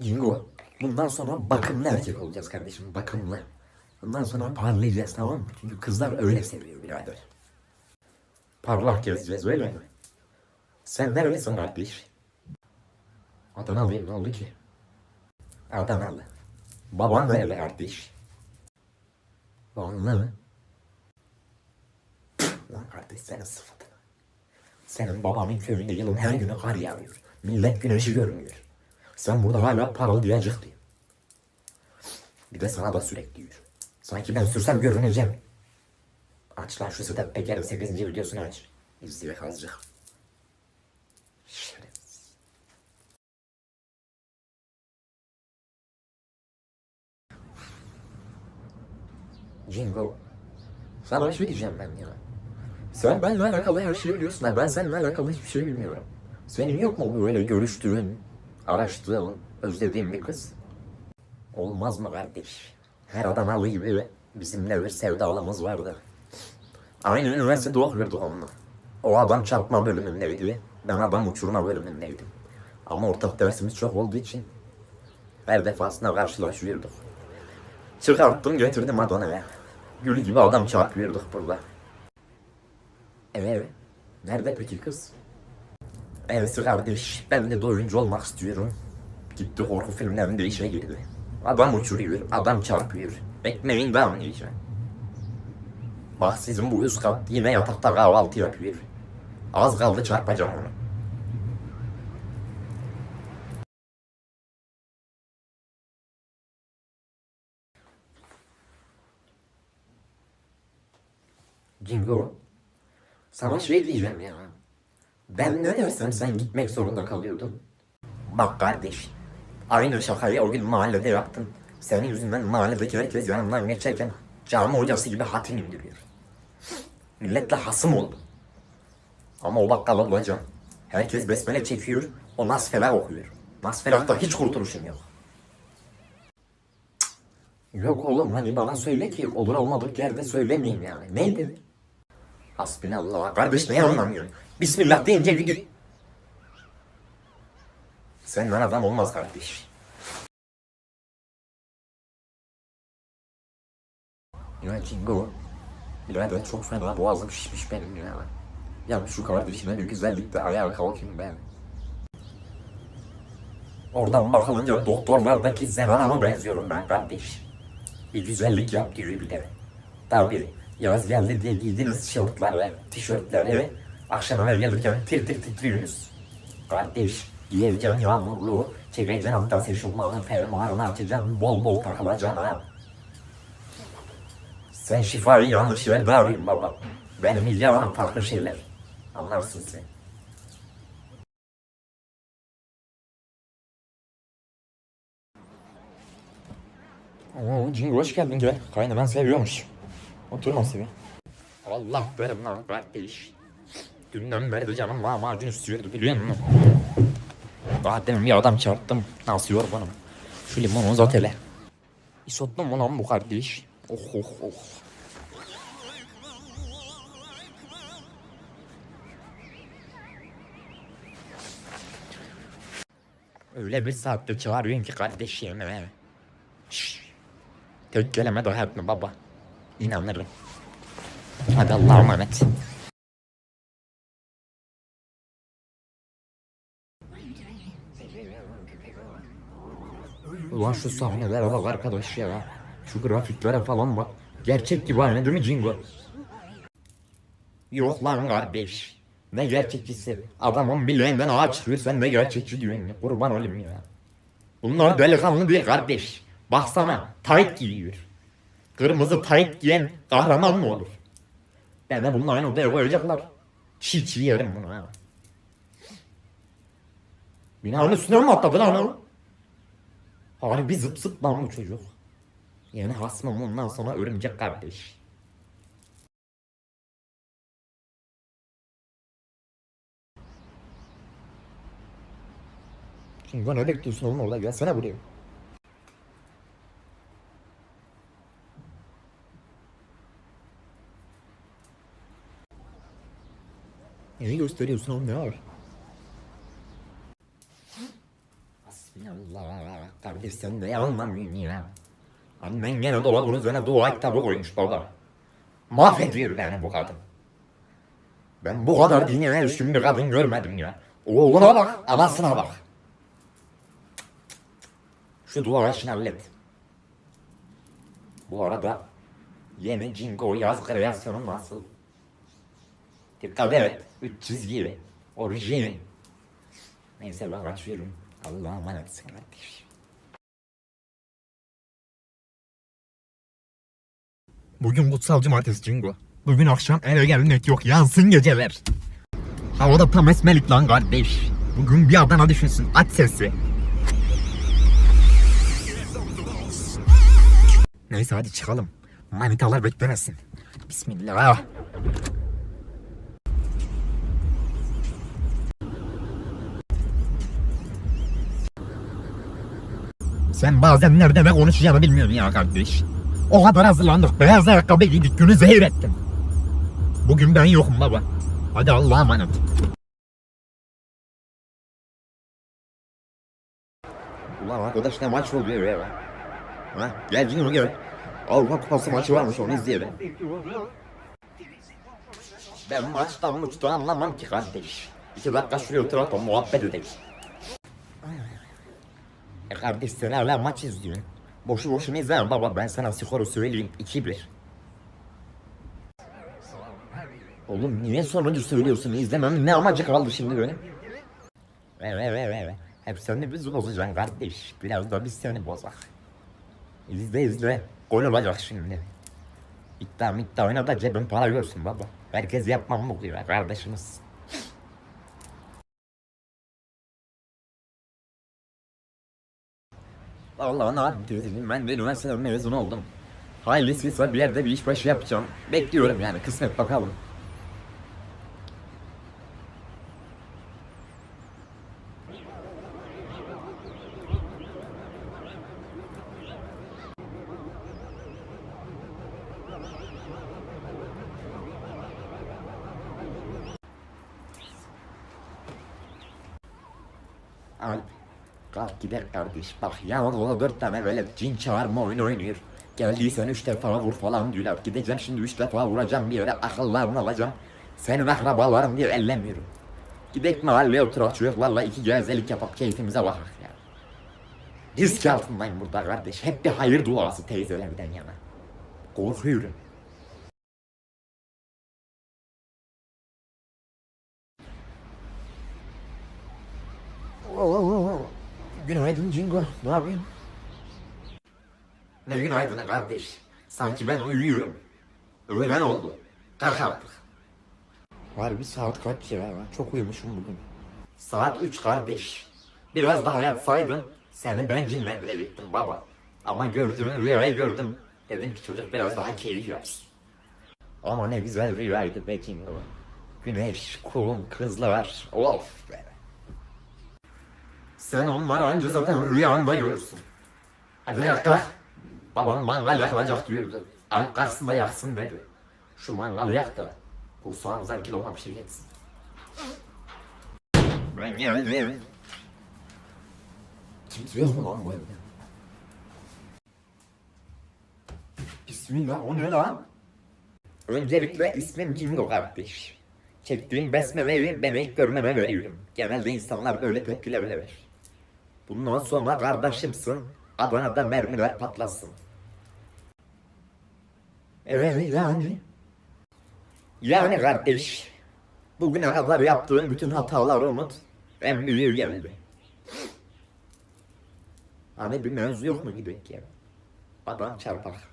Jingo. Bundan sonra bakımlı erkek olacağız kardeşim. Bakımlı. Bundan sonra parlayacağız tamam mı? Çünkü kızlar öyle seviyor birader. Parlak gezeceğiz öyle mi? Sen nerelisin kardeş? Adanalıyım ne oldu ki? Adanalı. Baban nereli kardeş? Vanlı mı? Lan kardeş senin sıfatın. Senin babanın köyünde yılın her günü kar yağıyor. Millet güneşi görmüyor. Sen burada hala paralı diyecek diyor. Bir de sana da sürekli diyor. Sanki ben sürsem görüneceğim. Aç lan şu Sedat Peker'in 8. videosunu aç. İzleyek azıcık. Jingo. Sana bir şey diyeceğim ben ya. Sen benimle alakalı her şeyi biliyorsun. Ben seninle alakalı hiçbir şey bilmiyorum. Senin yok mu böyle görüştüğün, araştırdığın, özlediğin bir kız? Olmaz mı kardeş? Her Adanalı gibi bizimle bir sevdalımız vardı. Aynı üniversitede okuyorduk onunla. O adam çarpma bölümündeydi. Ben adam uçurma bölümündeydim. Ama ortak dersimiz çok olduğu için her defasında karşılaşıyorduk. Çıkarttım getirdim Adana'ya. Gül gibi adam çarpıyorduk burada. Evet. Nerede peki kız? Evet kardeş. Ben de oyuncu olmak istiyorum. Gitti korku filmlerinde işe girdi. Adam uçuruyor, adam çarpıyor. Ekmeğin mı işe? Bak sizin bu üst kat yine yatakta kahvaltı yapıyor. Az kaldı çarpacağım onu. Jingo. Sana şey diyeceğim ya. Ben ne dersem sen gitmek zorunda kalıyordun. Bak kardeş. Aynı şakayı o gün mahallede yaptın. Senin yüzünden mahalledeki herkes yanımdan geçerken cami hocası gibi hatim indiriyor. Milletle hasım oldu. Ama o bakkal olacağım. Herkes besmele çekiyor. O nasfeler okuyor. Nasfelah'ta hiç kurtuluşum yok. Yok oğlum hani bana söyle ki olur olmadık yerde söylemeyeyim yani. Neydi? Hasbinallah. Kardeş ne anlamıyorsun? Bismillah deyince gün. Senden adam olmaz kardeş. Ya Cingo. Birader çok fena boğazım şişmiş benim ya. Ya şu kardeşime bir güzellikle ayağa kalkayım ben. Oradan bakılınca doktorlardaki Zeran'a benziyorum ben kardeş. Bir güzellik yap gibi bir de. Tabii yaz geldi diye giydiğiniz şortlar ve tişörtler ve akşam eve gelirken tir tir titriyoruz. Kardeş giyeceğin yağmurlu, çekeceğin hatta seçilmanın fermuarını açacaksın, bol bol takılacaksın ha. Sen şifayı yanlış ver bağırayım baba. Benim ilgilenim farklı şeyler. Anlarsın sen. Oo, Jingo hoş geldin gel. Kaynağı ben seviyormuş. Otur nasıl bir? Allah benim lan kardeş. Dünden beri de canım lahmacun istiyordu biliyor musun? Daha demin bir adam çarptım. Nasıl yorgunum. Şu limonu uzat hele. İsotlu mu lan bu kardeş? Oh oh oh. Öyle bir saattir çağırıyorsun ki kardeş yemeğe. Şşş. Tek kelime daha etme baba. İnanırım. Hadi Allah'a emanet. Ulan şu sahnelere bak arkadaş ya. Şu grafiklere falan bak. Gerçek gibi aynı değil mi Jingo? Yok lan kardeş. Ne gerçekçisi? Adamın bileğinden ağaç çıkıyor sen ne gerçekçi diyorsun ya. Kurban olayım ya. Bunlar delikanlı değil kardeş. Baksana tayt giyiyor. Kırmızı tayt giyen kahraman mı olur? Ben de bunların odaya koyacaklar. Çiğ çiğ yerim bunu ha. Binanın üstüne mi atladı lan o? Harbi zıp zıp lan bu çocuk. Yani hasmım ondan sonra örümcek kardeş. Şimdi ben öyle gidiyorsun oğlum orada gelsene buraya. Neyi gösteriyorsun oğlum ne var? Allah kardeş sen yanılmam ya. Annen gene dolabın üzerine dua kitabı koymuş baba. Mahvediyor beni bu kadın. Ben bu kadar dinine düşkün bir kadın görmedim ya. Oğluna bak, anasına bak. Şu duvara işini hallet. Bu arada yeni Jingo yaz kreasyonu nasıl? Dikkat evet, üç çizgili, orijinal. Neyse ben kaçıyorum. Allah'a emanetsin kardeşim. Bugün kutsal cumartesi Jingo. Bugün akşam eve gelmek yok yansın geceler. Havada tam esmelik lan kardeş. Bugün bir Adana düşünsün aç sesi. Neyse hadi çıkalım. Manitalar beklemesin. Bismillah. Sen bazen nerede ne konuşacağını bilmiyorsun ya kardeş. O kadar hazırlandık. Beyaz ayakkabı giydik. Günü zehir ettim. Bugün ben yokum baba. Hadi Allah'a emanet. Ulan arkadaş ne maç oluyor ya. Ha? Gel Cino gel. Avrupa Kupası maçı varmış onu izleyelim. Ben maçtan uçtan anlamam ki kardeş. İki dakika şuraya oturalım muhabbet edelim. E kardeş sen hala maç izliyorsun. Boşu boşuna izleme baba ben sana skoru söyleyeyim 2-1. Oğlum niye sonuncu söylüyorsun izlemem ne amacı kaldı şimdi benim? Ve ve ve ve ve. Hep seni biz bozacaksın kardeş. Biraz da biz seni bozak. İzle izle. Gol olacak şimdi. İddia iddia oyna da cebin para görsün baba. Herkes yapmam mı diyor kardeşimiz. Allah ne yapayım ben bir üniversiteden mezun oldum. Hayırlısı var bir yerde bir iş başı yapacağım. Bekliyorum yani kısmet bakalım. Al. Kalk gider kardeş. Bak yanımda dört tane böyle cin çağırma oyunu oynuyor. Geldiysen üç defa vur falan diyorlar. Gideceğim şimdi üç defa vuracağım bir yere akıllarını alacağım. Senin akrabaların diye ellemiyorum. Gidek mahalleye oturak çocuklarla iki gezelik yapıp keyfimize bakak ya. Risk altındayım burada kardeş. Hep bir hayır duası teyzelerden yana. Korkuyorum. Günaydın Cingo. Ne yapıyorsun? Ne günaydın kardeş. Sanki ben uyuyorum. Öğlen oldu. Kalk artık. Var bir saat kaç ya? Ben çok uyumuşum bugün. Saat 3 kardeş. Biraz daha yatsaydın seni ben cinle verecektim baba. Ama gördüm rüyayı gördüm. Dedim ki çocuk biraz daha yapsın. Ama ne güzel rüyaydı be Cingo. Güneş, kum, kızlar. Of be. Sen onları anca zaten rüyanda görürsün. Hadi yakla. Babanın mangal yakılacak diyor. Ay karşısında yaksın be. Şu mangalı yak. Bu soğan zevkli olan bir şey. Ben evde? Bismillah o ne lan? Öncelikle ismim Jingo kardeş. Çektiğim besmemeyi bemek görmeme veriyorum. Genelde insanlar böyle tepkiler verir. Bundan sonra kardeşimsin. Adana'da mermiler patlasın. Evet yani. Yani kardeş. Bugüne kadar yaptığın bütün hataları unut. En büyüğü geldi. Hani bir mevzu yok mu gibi ya? Adam çarpar.